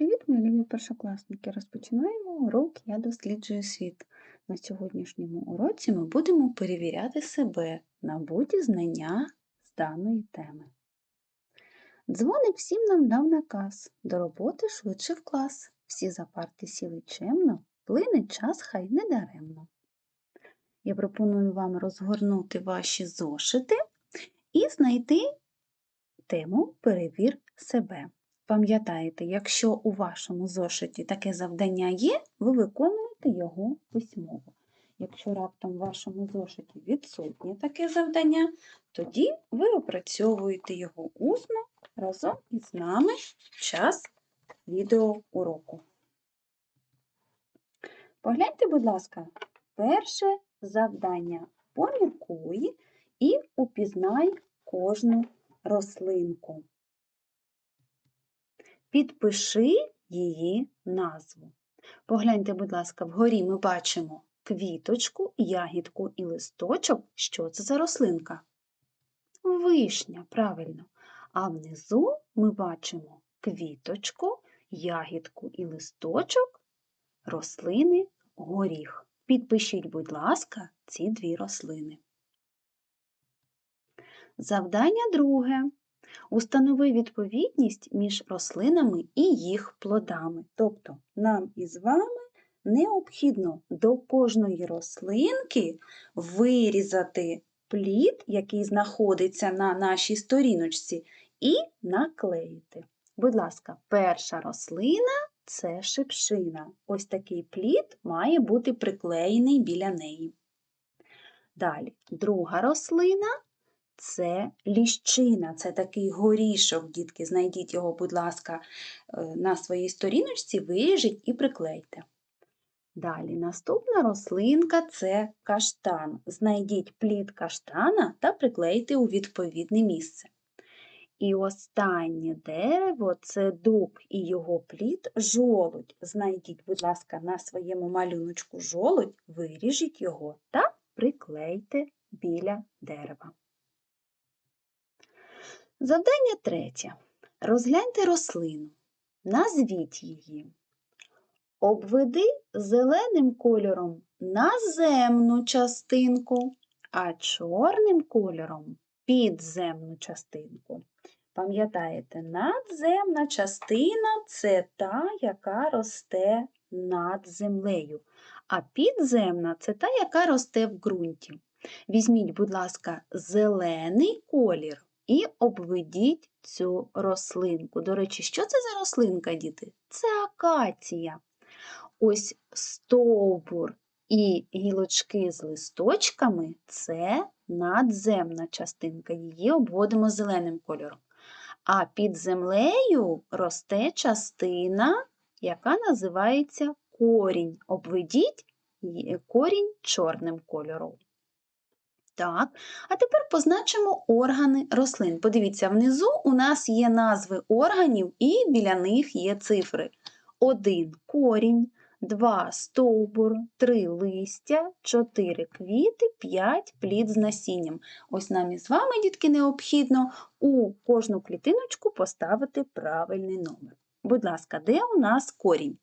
Привіт, мої любі першокласники! Розпочинаємо урок Я досліджую світ. На сьогоднішньому уроці ми будемо перевіряти себе, набуті знання з даної теми. Дзвоник всім нам дав наказ до роботи швидше в клас. Всі за парти сіли чемно, плине час хай не даремно. Я пропоную вам розгорнути ваші зошити і знайти тему Перевір себе. Пам'ятаєте, якщо у вашому зошиті таке завдання є, ви виконуєте його письмово. Якщо раптом в вашому зошиті відсутнє таке завдання, тоді ви опрацьовуєте його усно разом із нами в час відеоуроку. Погляньте, будь ласка, перше завдання. Поміркуй і упізнай кожну рослинку. Підпиши її назву. Погляньте, будь ласка, вгорі ми бачимо квіточку, ягідку і листочок. Що це за рослинка? Вишня, правильно. А внизу ми бачимо квіточку, ягідку і листочок рослини горіх. Підпишіть, будь ласка, ці дві рослини. Завдання друге. Установи відповідність між рослинами і їх плодами. Тобто нам із вами необхідно до кожної рослинки вирізати плід, який знаходиться на нашій сторіночці, і наклеїти. Будь ласка, перша рослина це шипшина. Ось такий плід має бути приклеєний біля неї. Далі, друга рослина це ліщина, це такий горішок, дітки. Знайдіть його, будь ласка, е, на своїй сторіночці, виріжіть і приклейте. Далі наступна рослинка це каштан. Знайдіть плід каштана та приклейте у відповідне місце. І останнє дерево це дуб і його плід жолудь. Знайдіть, будь ласка, на своєму малюночку жолудь, виріжіть його та приклейте біля дерева. Завдання третє. Розгляньте рослину. Назвіть її. Обведи зеленим кольором наземну частинку, а чорним кольором підземну частинку. Пам'ятаєте, надземна частина це та, яка росте над землею, а підземна це та, яка росте в ґрунті. Візьміть, будь ласка, зелений колір і обведіть цю рослинку. До речі, що це за рослинка, діти? Це акація. Ось стовбур і гілочки з листочками це надземна частинка, її обводимо зеленим кольором. А під землею росте частина, яка називається корінь. Обведіть корінь чорним кольором. Так, а тепер позначимо органи рослин. Подивіться, внизу у нас є назви органів і біля них є цифри. 1 корінь, 2 стовбур, 3 листя, 4 квіти, 5 плід з насінням. Ось нам із вами, дітки, необхідно у кожну клітиночку поставити правильний номер. Будь ласка, де у нас корінь?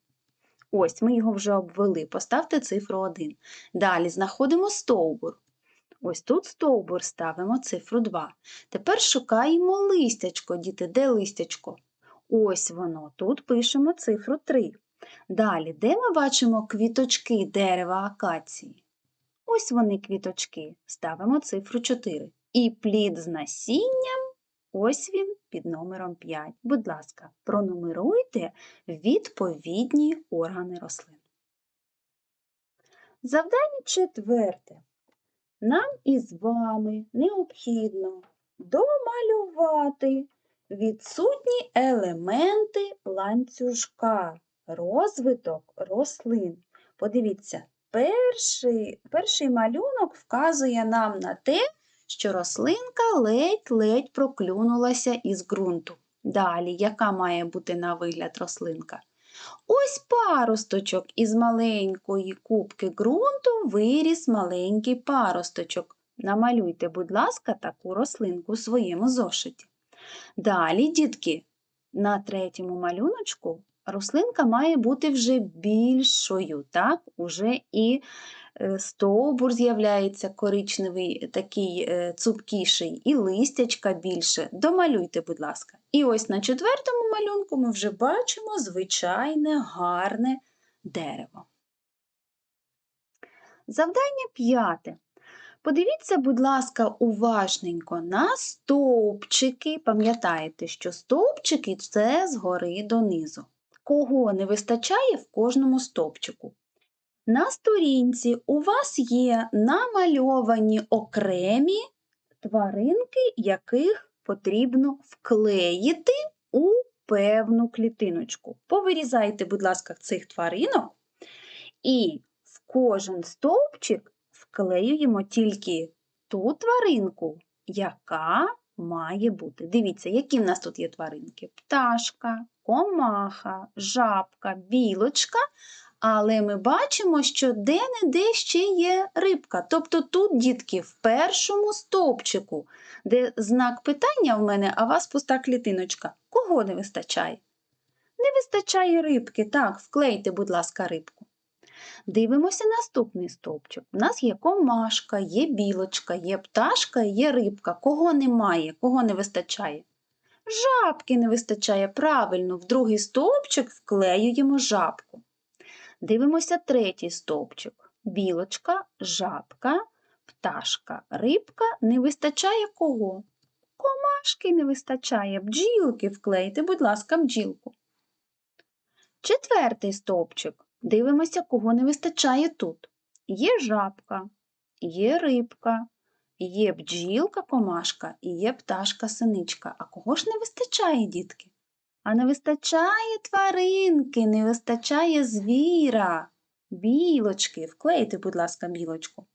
Ось, ми його вже обвели. Поставте цифру 1. Далі знаходимо стовбур. Ось тут стовбур ставимо цифру 2. Тепер шукаємо листячко, діти, де листячко? Ось воно. Тут пишемо цифру 3. Далі, де ми бачимо квіточки дерева акації? Ось вони квіточки. Ставимо цифру 4. І плід з насінням, ось він під номером 5. Будь ласка, пронумеруйте відповідні органи рослин. Завдання четверте. Нам із вами необхідно домалювати відсутні елементи ланцюжка, розвиток рослин. Подивіться, перший, перший малюнок вказує нам на те, що рослинка ледь-ледь проклюнулася із ґрунту. Далі, яка має бути на вигляд рослинка? Ось паросточок із маленької кубки ґрунту виріс маленький паросточок. Намалюйте, будь ласка, таку рослинку у своєму зошиті. Далі, дітки, на третьому малюночку рослинка має бути вже більшою, так? Уже і стовбур з'являється коричневий, такий е, цупкіший, і листячка більше. Домалюйте, будь ласка. І ось на четвертому малюнку ми вже бачимо звичайне гарне дерево. Завдання п'яте. Подивіться, будь ласка, уважненько на стовпчики. Пам'ятаєте, що стовпчики це згори донизу. Кого не вистачає в кожному стовпчику? На сторінці у вас є намальовані окремі тваринки, яких потрібно вклеїти у певну клітиночку. Повирізайте, будь ласка, цих тваринок і в кожен стовпчик вклеюємо тільки ту тваринку, яка має бути. Дивіться, які в нас тут є тваринки: пташка, комаха, жабка, білочка. Але ми бачимо, що де-не-де ще є рибка. Тобто тут, дітки, в першому стовпчику, де знак питання в мене, а вас пуста клітиночка. Кого не вистачає? Не вистачає рибки. Так, вклейте, будь ласка, рибку. Дивимося наступний стовпчик. У нас є комашка, є білочка, є пташка, є рибка. Кого немає, кого не вистачає? Жабки не вистачає. Правильно, в другий стовпчик вклеюємо жабку. Дивимося третій стовпчик. Білочка, жабка, пташка, рибка. Не вистачає кого? Комашки не вистачає. Бджілки вклейте, будь ласка, бджілку. Четвертий стовпчик. Дивимося, кого не вистачає тут. Є жабка, є рибка, є бджілка, комашка і є пташка синичка. А кого ж не вистачає, дітки? А не вистачає тваринки, не вистачає звіра, білочки. Вклейте, будь ласка, білочку.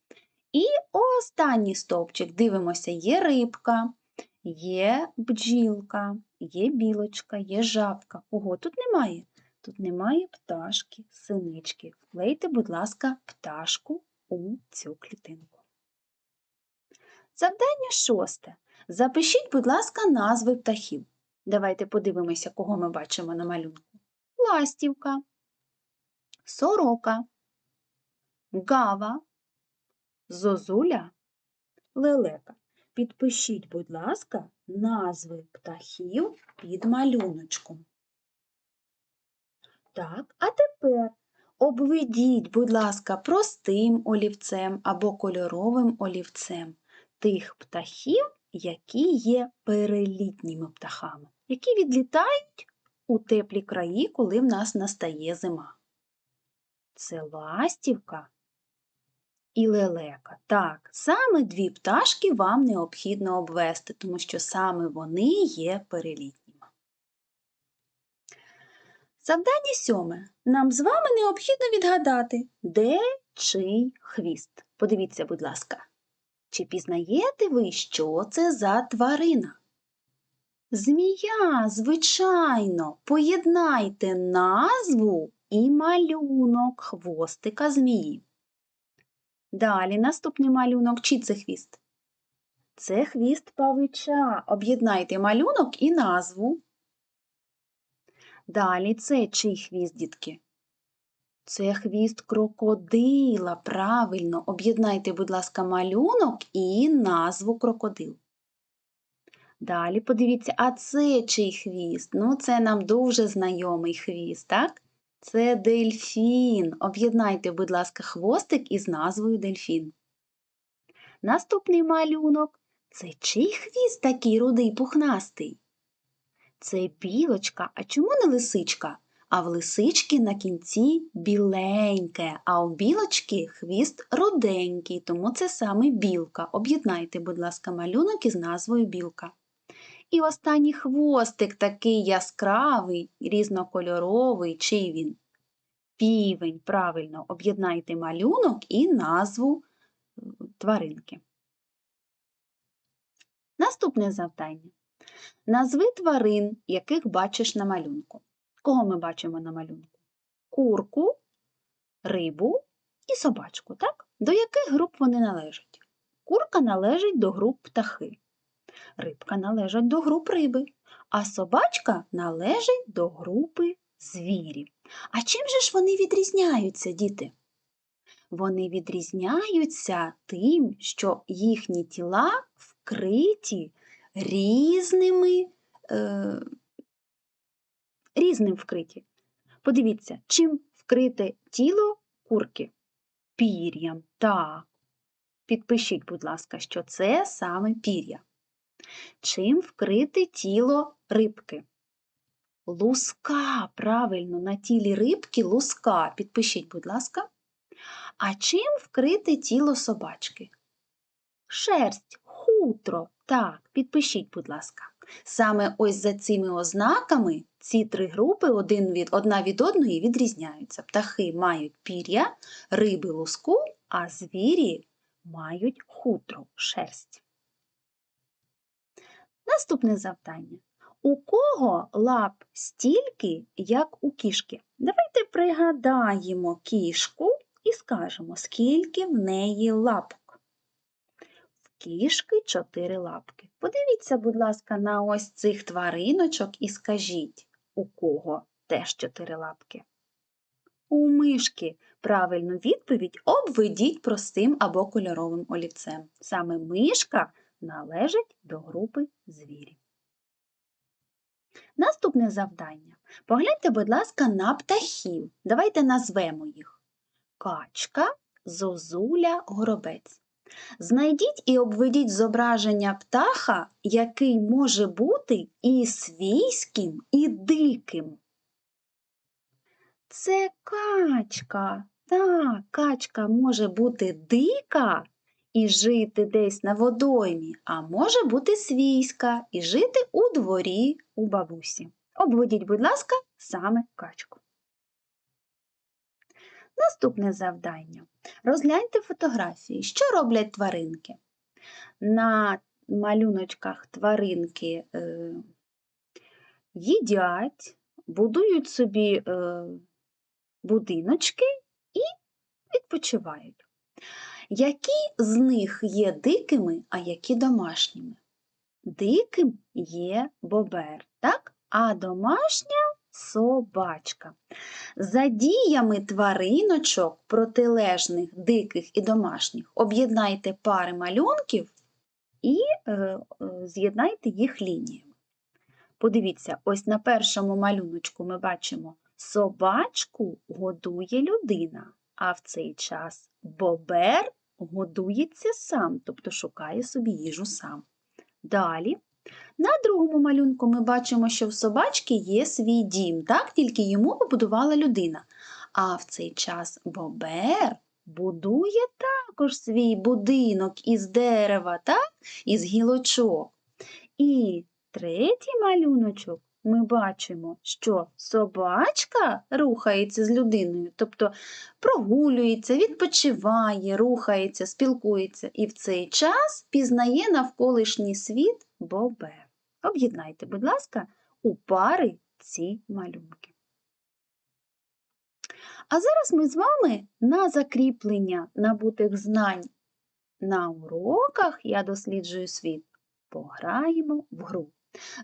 І останній стовпчик. Дивимося, є рибка, є бджілка, є білочка, є жабка. Кого тут немає? Тут немає пташки, синички. Вклейте, будь ласка, пташку у цю клітинку. Завдання шосте. Запишіть, будь ласка, назви птахів. Давайте подивимося, кого ми бачимо на малюнку. Ластівка, сорока, гава, зозуля, лелека. Підпишіть, будь ласка, назви птахів під малюночком. Так, а тепер обведіть, будь ласка, простим олівцем або кольоровим олівцем тих птахів, які є перелітніми птахами, які відлітають у теплі краї, коли в нас настає зима. Це ластівка і лелека. Так, саме дві пташки вам необхідно обвести, тому що саме вони є перелітніми. Завдання сьоме. Нам з вами необхідно відгадати, де чий хвіст. Подивіться, будь ласка. Чи пізнаєте ви, що це за тварина? Змія, звичайно, поєднайте назву і малюнок хвостика змії. Далі наступний малюнок. Чи це хвіст? Це хвіст павича. Об'єднайте малюнок і назву. Далі це чий хвіст, дітки? Це хвіст крокодила. Правильно, об'єднайте, будь ласка, малюнок і назву крокодил. Далі подивіться, а це чий хвіст? Ну, це нам дуже знайомий хвіст, так? Це дельфін. Об'єднайте, будь ласка, хвостик із назвою дельфін. Наступний малюнок. Це чий хвіст такий рудий пухнастий? Це білочка, а чому не лисичка? А в лисички на кінці біленьке, а у білочки хвіст руденький, тому це саме білка. Об'єднайте, будь ласка, малюнок із назвою білка. І останній хвостик такий яскравий, різнокольоровий, чий він? Півень, правильно, об'єднайте малюнок і назву тваринки. Наступне завдання. Назви тварин, яких бачиш на малюнку. Кого ми бачимо на малюнку? Курку, рибу і собачку, так? До яких груп вони належать? Курка належить до груп птахи, рибка належить до груп риби, а собачка належить до групи звірі. А чим же ж вони відрізняються, діти? Вони відрізняються тим, що їхні тіла вкриті різними, е, різним вкриті. Подивіться, чим вкрите тіло курки? Пір'ям. Так. Підпишіть, будь ласка, що це саме пір'я. Чим вкрите тіло рибки? Луска, правильно, на тілі рибки луска. Підпишіть, будь ласка. А чим вкрите тіло собачки? Шерсть, хутро. Так, підпишіть, будь ласка. Саме ось за цими ознаками ці три групи один від, одна від одної відрізняються. Птахи мають пір'я, риби луску, а звірі мають хутро, шерсть. Наступне завдання. У кого лап стільки, як у кішки? Давайте пригадаємо кішку і скажемо, скільки в неї лапок. В кішки чотири лапки. Подивіться, будь ласка, на ось цих твариночок і скажіть, у кого теж чотири лапки. У мишки правильну відповідь обведіть простим або кольоровим олівцем. Саме мишка належить до групи звірів. Наступне завдання. Погляньте, будь ласка, на птахів. Давайте назвемо їх. Качка, зозуля, горобець. Знайдіть і обведіть зображення птаха, який може бути і свійським, і диким. Це качка. Так, качка може бути дика і жити десь на водоймі, а може бути свійська і жити у дворі у бабусі. Обведіть, будь ласка, саме качку. Наступне завдання. Розгляньте фотографії. Що роблять тваринки? На малюночках тваринки е, їдять, будують собі е, будиночки і відпочивають. Які з них є дикими, а які домашніми? Диким є бобер, так? а домашня собачка. За діями твариночок протилежних, диких і домашніх об'єднайте пари малюнків і е, е, з'єднайте їх лініями. Подивіться, ось на першому малюночку ми бачимо собачку годує людина, а в цей час бобер годується сам, тобто шукає собі їжу сам. Далі на другому малюнку ми бачимо, що в собачки є свій дім, так? тільки йому побудувала людина. А в цей час бобер будує також свій будинок із дерева, так? із гілочок. І третій малюночок ми бачимо, що собачка рухається з людиною, тобто прогулюється, відпочиває, рухається, спілкується і в цей час пізнає навколишній світ бобер. Об'єднайте, будь ласка, у пари ці малюнки. А зараз ми з вами на закріплення набутих знань на уроках я досліджую світ. Пограємо в гру.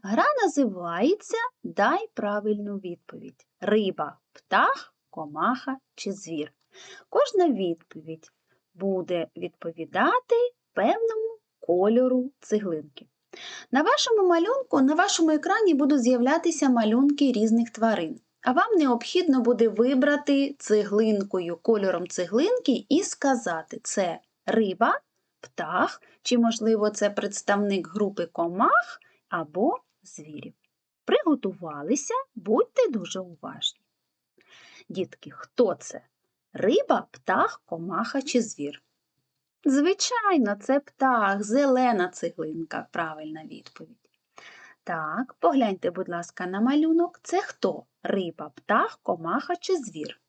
Гра називається Дай правильну відповідь. Риба, птах, комаха чи звір. Кожна відповідь буде відповідати певному кольору цеглинки. На вашому малюнку, на вашому екрані будуть з'являтися малюнки різних тварин. А вам необхідно буде вибрати цеглинкою кольором цеглинки і сказати, це риба, птах, чи, можливо, це представник групи комах або звірів. Приготувалися, будьте дуже уважні. Дітки, хто це? Риба, птах, комаха чи звір? Звичайно, це птах, зелена цеглинка, правильна відповідь. Так, погляньте, будь ласка, на малюнок. Це хто? Риба, птах, комаха чи звір?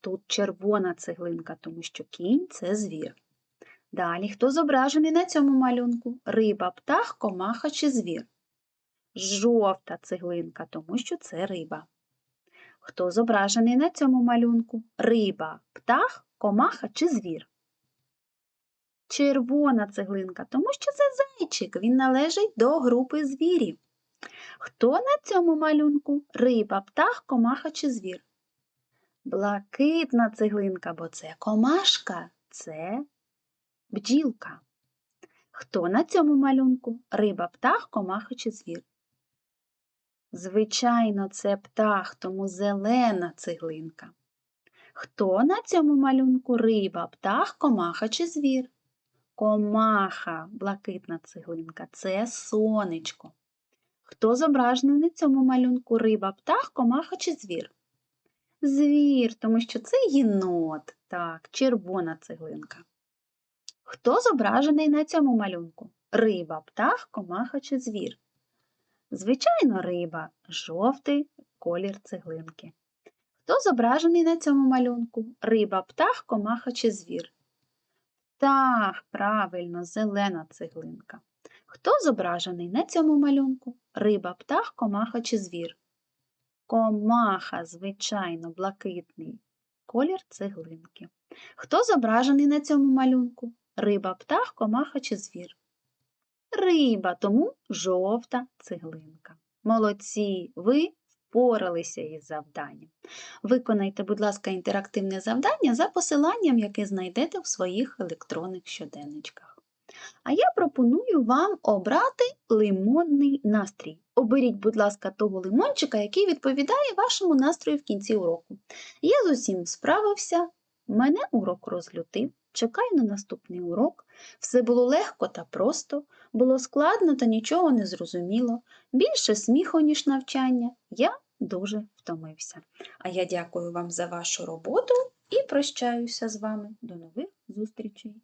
Тут червона цеглинка, тому що кінь це звір. Далі, хто зображений на цьому малюнку? Риба, птах, комаха чи звір? Жовта цеглинка, тому що це риба. Хто зображений на цьому малюнку? Риба, птах, комаха чи звір? Червона цеглинка, тому що це зайчик, він належить до групи звірів. Хто на цьому малюнку? Риба, птах, комаха чи звір? Блакитна цеглинка, бо це комашка, це бджілка. Хто на цьому малюнку? Риба, птах, комаха чи звір? Звичайно, це птах, тому зелена цеглинка. Хто на цьому малюнку? Риба, птах, комаха чи звір? Комаха, блакитна цеглинка, це сонечко. Хто зображений на цьому малюнку? Риба, птах, комаха чи звір? Звір, тому що це єнот, так, червона цеглинка. Хто зображений на цьому малюнку? Риба, птах, комаха чи звір? Звичайно, риба, жовтий колір цеглинки. Хто зображений на цьому малюнку? Риба, птах, комаха чи звір? Птах, правильно, зелена цеглинка. Хто зображений на цьому малюнку? Риба, птах, комаха чи звір? Комаха, звичайно, блакитний колір цеглинки. Хто зображений на цьому малюнку? Риба, птах, комаха чи звір? Риба, тому жовта цеглинка. Молодці, ви впоралися із завданням. Виконайте, будь ласка, інтерактивне завдання за посиланням, яке знайдете в своїх електронних щоденничках. А я пропоную вам обрати лимонний настрій. Оберіть, будь ласка, того лимончика, який відповідає вашому настрою в кінці уроку. Я з усім справився, мене урок розлютив. Чекаю на наступний урок. Все було легко та просто, було складно та нічого не зрозуміло. Більше сміху, ніж навчання. Я дуже втомився. А я дякую вам за вашу роботу і прощаюся з вами. До нових зустрічей!